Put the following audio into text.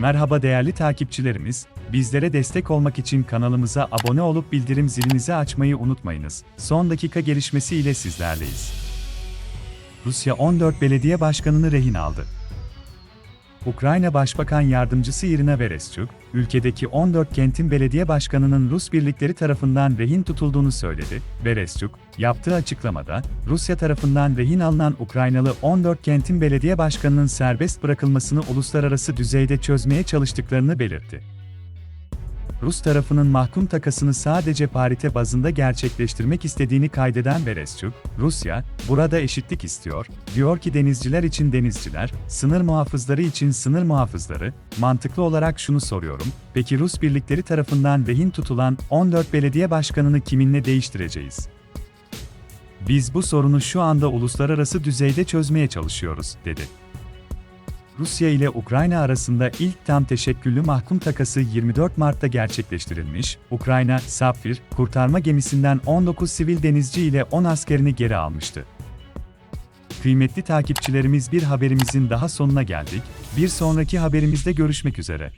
Merhaba değerli takipçilerimiz, bizlere destek olmak için kanalımıza abone olup bildirim zilinizi açmayı unutmayınız. Son dakika gelişmesi ile sizlerleyiz. Rusya 14 belediye başkanını rehin aldı. Ukrayna Başbakan Yardımcısı Irina Vereshchuk, ülkedeki 14 kentin belediye başkanının Rus birlikleri tarafından rehin tutulduğunu söyledi. Vereshchuk, yaptığı açıklamada, Rusya tarafından rehin alınan Ukraynalı 14 kentin belediye başkanının serbest bırakılmasını uluslararası düzeyde çözmeye çalıştıklarını belirtti. Rus tarafının mahkum takasını sadece parite bazında gerçekleştirmek istediğini kaydeden Vereshchuk, Rusya, burada eşitlik istiyor, diyor ki denizciler için denizciler, sınır muhafızları için sınır muhafızları, mantıklı olarak şunu soruyorum, peki Rus birlikleri tarafından rehin tutulan 14 belediye başkanını kiminle değiştireceğiz? Biz bu sorunu şu anda uluslararası düzeyde çözmeye çalışıyoruz, dedi. Rusya ile Ukrayna arasında ilk tam teşekküllü mahkum takası 24 Mart'ta gerçekleştirilmiş. Ukrayna, Safir, kurtarma gemisinden 19 sivil denizci ile 10 askerini geri almıştı. Kıymetli takipçilerimiz bir haberimizin daha sonuna geldik. Bir sonraki haberimizde görüşmek üzere.